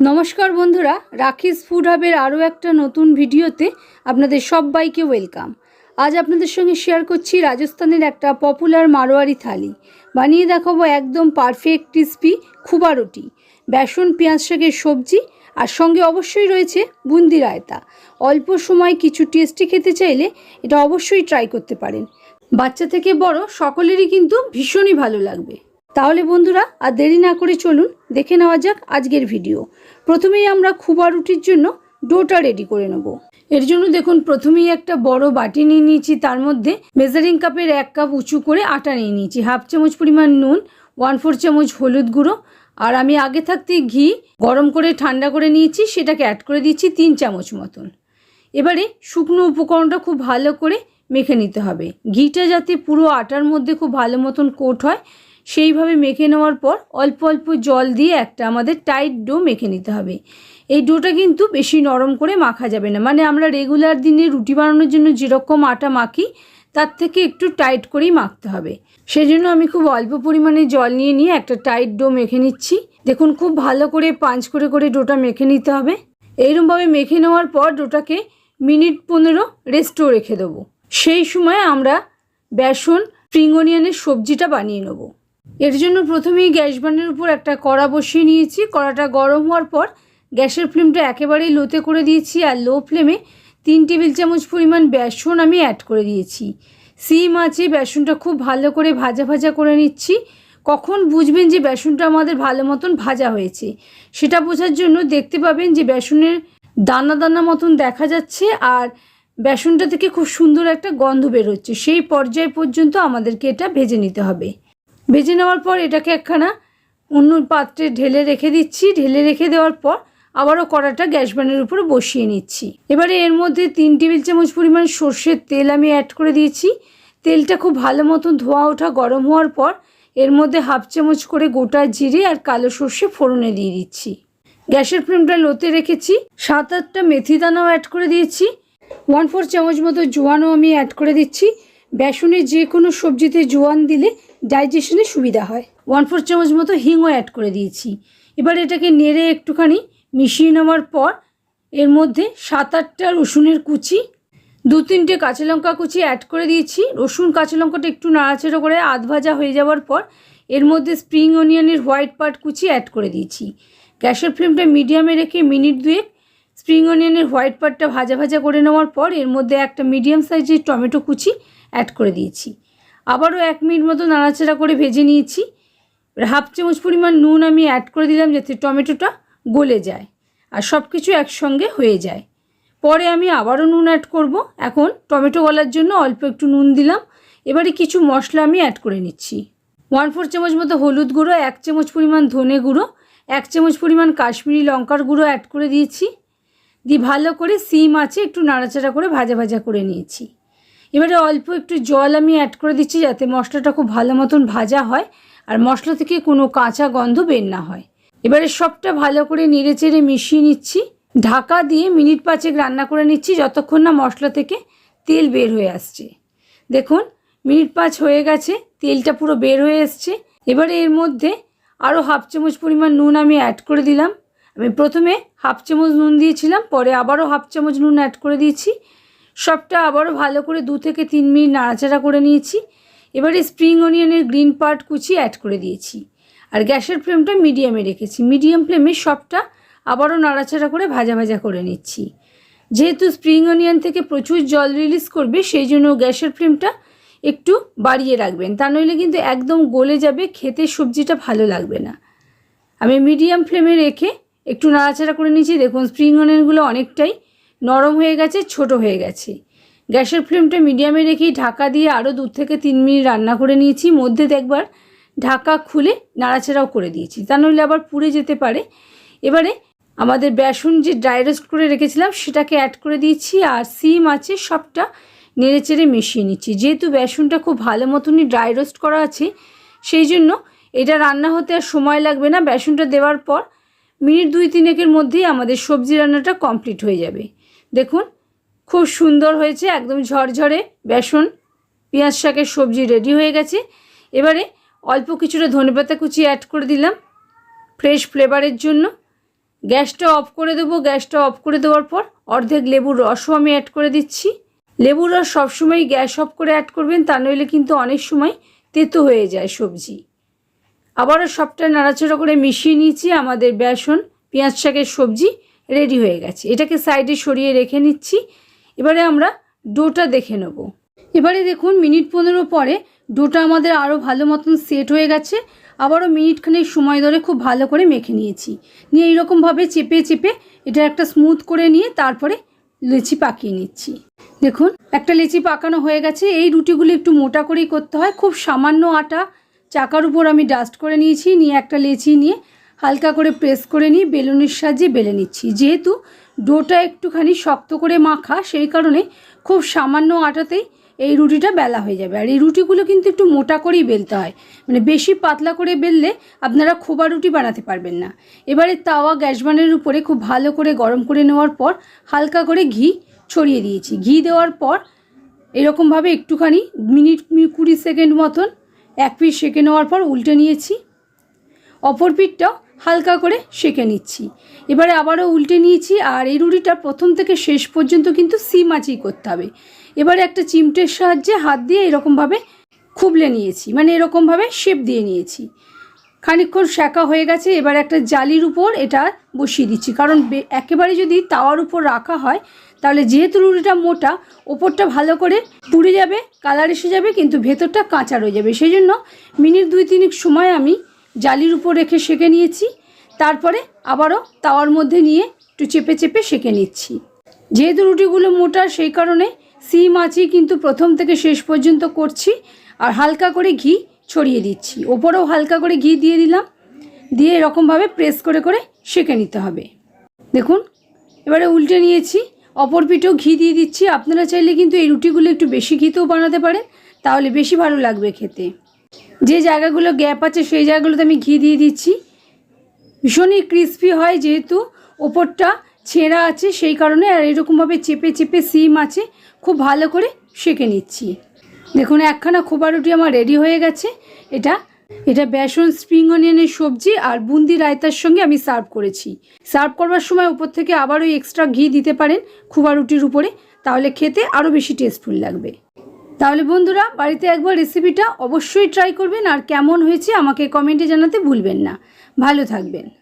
নমস্কার বন্ধুরা, রাখিস ফুড হাবের আরও একটা নতুন ভিডিওতে আপনাদের সবাইকে ওয়েলকাম। আজ আপনাদের সঙ্গে শেয়ার করছি রাজস্থানের একটা পপুলার মারোয়ারি থালি। বানিয়ে দেখাবো একদম পারফেক্ট ক্রিসপি খুবা রুটি, বেসন, পেঁয়াজ শাকের সবজি, আর সঙ্গে অবশ্যই রয়েছে বুন্দি রায়তা। অল্প সময় কিছু টেস্টি খেতে চাইলে এটা অবশ্যই ট্রাই করতে পারেন। বাচ্চা থেকে বড় সকলেরই কিন্তু ভীষণই ভালো লাগবে। তাহলে বন্ধুরা আর দেরি না করে চলুন, দেখে নেওয়া যাক আজকের ভিডিও প্রথমেই আমরা খুবা রুটির জন্য ডোটা রেডি করে নেব। এর জন্য দেখুন, প্রথমেই একটা বড় বাটি নিয়ে নিয়েছি, তার মধ্যে মেজারিং কাপের এক কাপ উঁচু করে আটা নিয়ে নিয়েছি। হাফ চামচ পরিমাণ নুন ওয়ান ফোর চামচ হলুদ গুঁড়ো, আর আমি আগে থাকতে ঘি গরম করে ঠান্ডা করে নিয়েছি, সেটাকে অ্যাড করে দিচ্ছি তিন চামচ মতন। এবারে শুকনো উপকরণটা খুব ভালো করে মেখে নিতে হবে। ঘিটা যাতে পুরো আটার মধ্যে খুব ভালো মতন কোট হয় সেইভাবে মেখে নেওয়ার পর অল্প অল্প জল দিয়ে একটা আমাদের টাইট ডো মেখে নিতে হবে। এই ডোটা কিন্তু বেশি নরম করে মাখা যাবে না। মানে আমরা রেগুলার দিনে রুটি বানানোর জন্য যেরকম আটা মাখি, তার থেকে একটু টাইট করেই মাখতে হবে। সেই জন্য আমি খুব অল্প পরিমাণে জল নিয়ে নিয়ে একটা টাইট ডো মেখে নিচ্ছি। দেখুন খুব ভালো করে পাঁচ করে করে ডোটা মেখে নিতে হবে। এইরকমভাবে মেখে নেওয়ার পর ডোটাকে মিনিট পনেরো রেস্টও রেখে দেবো। সেই সময় আমরা বেসন স্প্রিং অনিয়নের সবজিটা বানিয়ে নেব। এর জন্য প্রথমেই গ্যাস বানের উপর একটা কড়া বসিয়ে নিয়েছি। কড়াটা গরম হওয়ার পর গ্যাসের ফ্লেমটা একেবারেই লোতে করে দিয়েছি আর লো ফ্লেমে তিন টেবিল চামচ পরিমাণ বেসন আমি অ্যাড করে দিয়েছি। সিম আছে, বেসনটা খুব ভালো করে ভাজা ভাজা করে নিচ্ছি। কখন বুঝবেন যে বেসনটা আমাদের ভালো মতন ভাজা হয়েছে? সেটা বোঝার জন্য দেখতে পাবেন যে বেসনের দানা দানা মতন দেখা যাচ্ছে আর বেসনটা থেকে খুব সুন্দর একটা গন্ধ বেরোচ্ছে। সেই পর্যায় পর্যন্ত আমাদেরকে এটা ভেজে নিতে হবে। ভেজে নেওয়ার পর এটাকে একখানা অন্য পাত্রে ঢেলে রেখে দিচ্ছি। ঢেলে রেখে দেওয়ার পর আবারও কড়াটা গ্যাস বানের উপরে বসিয়ে নিচ্ছি। এবারে এর মধ্যে তিন টেবিল চামচ পরিমাণ সর্ষের তেল আমি অ্যাড করে দিয়েছি। তেলটা খুব ভালো মতন ধোয়া ওঠা গরম হওয়ার পর এর মধ্যে হাফ চামচ করে গোটা জিরে আর কালো সর্ষে ফোড়নে দিয়ে দিচ্ছি। গ্যাসের ফ্লেমটা লোতে রেখেছি। সাত আটটা মেথি দানাও অ্যাড করে দিয়েছি। ওয়ান ফোর চামচ মতো জোয়ানও আমি অ্যাড করে দিচ্ছি। বেসনের যে কোনো সবজিতে জোয়ান দিলে ডাইজেশনে সুবিধা হয়। ওয়ান ফোর চামচ মতো হিংও অ্যাড করে দিয়েছি। এবার এটাকে নেড়ে একটুখানি মিশিয়ে নেওয়ার পর এর মধ্যে সাত আটটা রসুনের কুচি, দু তিনটে কাঁচা লঙ্কা কুচি অ্যাড করে দিয়েছি। রসুন, কাঁচা লঙ্কাটা একটু নাড়াচাড়া করে আধ ভাজা হয়ে যাওয়ার পর এর মধ্যে স্প্রিং অনিয়নের হোয়াইট পার্ট কুচি অ্যাড করে দিয়েছি। গ্যাসের ফ্লেমটা মিডিয়ামে রেখে মিনিট দুয়েক স্প্রিং অনিয়নের হোয়াইট পার্টটা ভাজা ভাজা করে নেওয়ার পর এর মধ্যে একটা মিডিয়াম সাইজের টমেটো কুচি অ্যাড করে দিয়েছি। আবারও এক মিনিট মতো নাড়াচাড়া করে ভেজে নিয়েছি। হাফ চামচ পরিমাণ নুন আমি অ্যাড করে দিলাম যাতে টমেটোটা গলে যায় আর সব কিছু একসঙ্গে হয়ে যায়। পরে আমি আবারও নুন অ্যাড করব। এখন টমেটো গলার জন্য অল্প একটু নুন দিলাম। এবারে কিছু মশলা আমি অ্যাড করে নিচ্ছি। ওয়ান ফোর চামচ মতো হলুদ গুঁড়ো, এক চামচ পরিমাণ ধনে গুঁড়ো, এক চামচ পরিমাণ কাশ্মীরি লঙ্কার গুঁড়ো অ্যাড করে দিয়েছি। দিয়ে ভালো করে সিম আছে একটু নাড়াচাড়া করে ভাজা ভাজা করে নিয়েছি। এবারে অল্প একটু জল আমি অ্যাড করে দিচ্ছি যাতে মশলাটা খুব ভালো মতন ভাজা হয় আর মশলা থেকে কোনো কাঁচা গন্ধ বের না হয়। এবারে সবটা ভালো করে নেড়ে চেড়ে মিশিয়ে নিচ্ছি। ঢাকা দিয়ে মিনিট পাঁচেক রান্না করে নিচ্ছি যতক্ষণ না মশলা থেকে তেল বের হয়ে আসছে। দেখুন, মিনিট পাঁচ হয়ে গেছে, তেলটা পুরো বের হয়ে এসছে। এবারে এর মধ্যে আরও হাফ চামচ পরিমাণ নুন আমি অ্যাড করে দিলাম। আমি প্রথমে হাফ চামচ নুন দিয়েছিলাম, পরে আবারও হাফ চামচ নুন অ্যাড করে দিয়েছি। সবটা আবারও ভালো করে দু থেকে তিন মিনিট নাড়াচাড়া করে নিয়েছি। এবারে স্প্রিং অনিয়নের গ্রিন পার্ট কুচি অ্যাড করে দিয়েছি। আর গ্যাসের ফ্লেমটা মিডিয়ামে রেখেছি। মিডিয়াম ফ্লেমে সবটা আবারও নাড়াচাড়া করে ভাজা ভাজা করে নিচ্ছি। যেহেতু স্প্রিং অনিয়ন থেকে প্রচুর জল রিলিজ করবে, সেই জন্য গ্যাসের ফ্লেমটা একটু বাড়িয়ে রাখবেন। তা নইলে কিন্তু একদম গলে যাবে, খেতে সবজিটা ভালো লাগবে না। আমি মিডিয়াম ফ্লেমে রেখে একটু নাড়াচাড়া করে নিয়েছি। দেখুন, স্প্রিং অনিয়নগুলো অনেকটাই নরম হয়ে গেছে, ছোট হয়ে গেছে। গ্যাসের ফ্লেমটা মিডিয়ামে রেখেই ঢাকা দিয়ে আরও দু থেকে তিন মিনিট রান্না করে নিয়েছি। মধ্যে দেখবার ঢাকা খুলে নাড়াচাড়াও করে দিয়েছি। তা নইলে আবার পুড়ে যেতে পারে। এবারে আমাদের বেসন যে ড্রাই রোস্ট করে রেখেছিলাম, সেটাকে অ্যাড করে দিয়েছি আর সিম আছে, সবটা নেড়ে চেড়ে মিশিয়ে নিচ্ছি। যেহেতু বেসনটা খুব ভালো মতনই ড্রাই রোস্ট করা আছে, সেই জন্য এটা রান্না হতে আর সময় লাগবে না। বেসনটা দেওয়ার পর মিনিট দুই তিনেকের মধ্যেই আমাদের সবজি রান্নাটা কমপ্লিট হয়ে যাবে। দেখুন, খুব সুন্দর হয়েছে, একদম ঝরঝরে বেসন, পেঁয়াজ শাকের সবজি রেডি হয়ে গেছে। এবারে অল্প কিছুটা ধনেপাতা কুচি অ্যাড করে দিলাম ফ্রেশ ফ্লেভারের জন্য। গ্যাসটা অফ করে দেবো, গ্যাসটা অফ করে দেওয়ার পর অর্ধেক লেবুর রসও আমি অ্যাড করে দিচ্ছি। লেবুর রস সবসময় গ্যাস অফ করে অ্যাড করবেন, তা নইলে কিন্তু অনেক সময় তেতো হয়ে যায় সবজি। আবারও সবটা নাড়াচাড়া করে মিশিয়ে নিয়েছি, আমাদের বেসন, পেঁয়াজ শাকের সবজি। রেডি হয়ে গেছে। এটাকে সাইডে সরিয়ে রেখে নিচ্ছি। এবারে আমরা ডোটা দেখে নেব। এবারে দেখুন, মিনিট পনেরো পরে ডোটা আমাদের আরও ভালো মতন সেট হয়ে গেছে। আবারও মিনিটখানেক সময় ধরে খুব ভালো করে মেখে নিয়েছি। নিয়ে এইরকমভাবে চেপে চেপে এটা একটা স্মুথ করে নিয়ে তারপরে লেচি পাকিয়ে নিচ্ছি। দেখুন, একটা লেচি পাকানো হয়ে গেছে। এই রুটিগুলো একটু মোটা করেই করতে হয়। খুব সামান্য আটা চাকার উপর আমি ডাস্ট করে নিয়েছি। নিয়ে একটা লেচি নিয়ে হালকা করে প্রেস করে নিয়ে বেলুনের সাহায্যে বেলে নিচ্ছি। যেহেতু ডোটা একটুখানি শক্ত করে মাখা, সেই কারণে খুব সামান্য আটাতেই এই রুটিটা বেলা হয়ে যাবে। আর এই রুটিগুলো কিন্তু একটু মোটা করেই বেলতে হয়। মানে বেশি পাতলা করে বেললে আপনারা খোবা রুটি বানাতে পারবেন না। এবারে তাওয়া গ্যাস বানের উপরে খুব ভালো করে গরম করে নেওয়ার পর হালকা করে ঘি ছড়িয়ে দিয়েছি। ঘি দেওয়ার পর এরকমভাবে একটুখানি মিনিট কুড়ি সেকেন্ড মতন, এক পিস সেঁকে নেওয়ার পর উল্টে নিয়েছি। অপর পিঠটাও হালকা করে সেঁকে নিচ্ছি। এবারে আবারও উল্টে নিয়েছি আর এই রুটিটা প্রথম থেকে শেষ পর্যন্ত কিন্তু সিম আঁচই করতে হবে। এবারে একটা চিমটের সাহায্যে হাত দিয়ে এরকমভাবে খুবলে নিয়েছি মানে এরকমভাবে শেপ দিয়ে নিয়েছি। খানিকক্ষণ শাঁকা হয়ে গেছে, এবার একটা জালির উপর এটা বসিয়ে দিচ্ছি। কারণ একেবারে যদি তাওয়ার উপর রাখা হয়, তাহলে যেহেতু রুটিটা মোটা, ওপরটা ভালো করে পুড়ে যাবে, কালার এসে যাবে, কিন্তু ভেতরটা কাঁচা রয়ে যাবে। সেই জন্য মিনিট দুই তিনেক সময় আমি জালির উপর রেখে সেঁকে নিয়েছি। তারপরে আবারও তাওয়ার মধ্যে নিয়ে একটু চেপে চেপে সেঁকে নিচ্ছি। যেহেতু রুটিগুলো মোটা, সেই কারণে সিম আঁচই কিন্তু প্রথম থেকে শেষ পর্যন্ত করছি আর হালকা করে ঘি ছড়িয়ে দিচ্ছি। ওপরেও হালকা করে ঘি দিয়ে দিলাম। দিয়ে এরকমভাবে প্রেস করে করে সেঁকে নিতে হবে। দেখুন, এবারে উল্টে নিয়েছি। অপর পিঠেও ঘি দিয়ে দিচ্ছি। আপনারা চাইলে কিন্তু এই রুটিগুলো একটু বেশি ঘিতেও বানাতে পারেন। তাহলে বেশি ভালো লাগবে খেতে। যে জায়গাগুলো গ্যাপ আছে, সেই জায়গাগুলোতে আমি ঘি দিয়ে দিচ্ছি। ভীষণই ক্রিস্পি হয় যেহেতু, ওপরটা ছেঁড়া আছে সেই কারণে, আর এরকমভাবে চেপে চেপে সিম আছে, খুব ভালো করে সেঁকে নিচ্ছি। দেখুন, একখানা খোবা রুটি আমার রেডি হয়ে গেছে। এটা এটা বেসন স্প্রিং অনিয়নের সবজি আর বুন্দি রায়তার সঙ্গে আমি সার্ভ করেছি। সার্ভ করবার সময় উপর থেকে আবারও এক্সট্রা ঘি দিতে পারেন খোবা রুটির উপরে, তাহলে খেতে আরও বেশি টেস্টফুল লাগবে। তাহলে বন্ধুরা, বাড়িতে একবার রেসিপিটা অবশ্যই ট্রাই করবেন আর কেমন হয়েছে আমাকে কমেন্টে জানাতে ভুলবেন না। ভালো থাকবেন।